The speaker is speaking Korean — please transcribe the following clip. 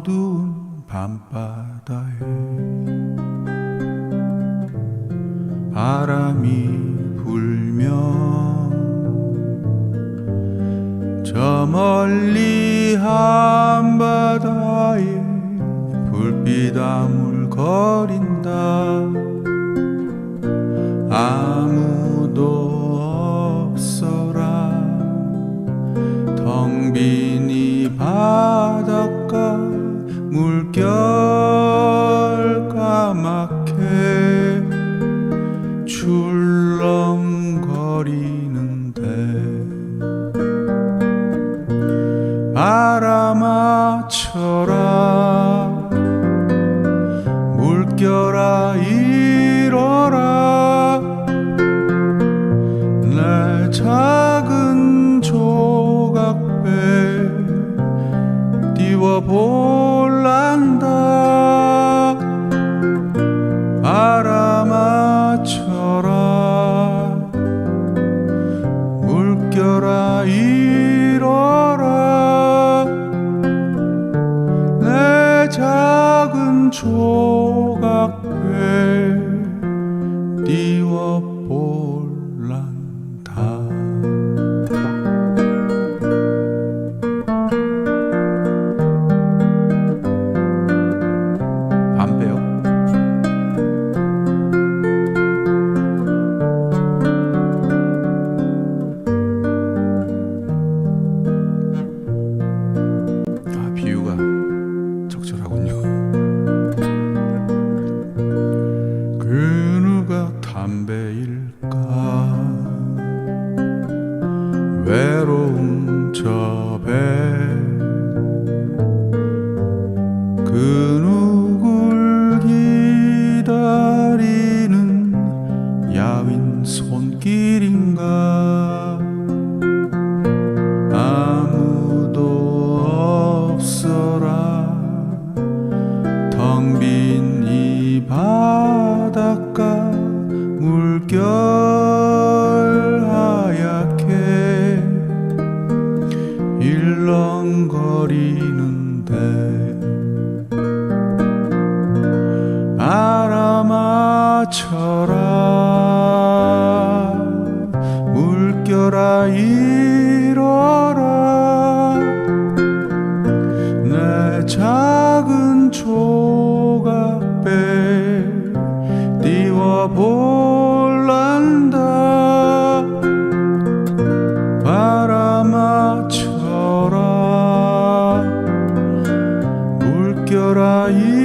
어두운 밤바다에 바람이 불면 저 멀리 한바다에 불빛 아물거린다. 아무도 없어라. 텅빈이 바 까맣게 출렁거리는데 쳐라 물결아 일 물결아 일어라. 내 작은 조각배 적절하군요. 그 누가 담배일까 외로운 저배 그 누굴 기다리는 야윈 손길인가 물결 하얗게 일렁거리는데 쳐라. 물결아 일어라. 내 작은 조각배 띄워볼 물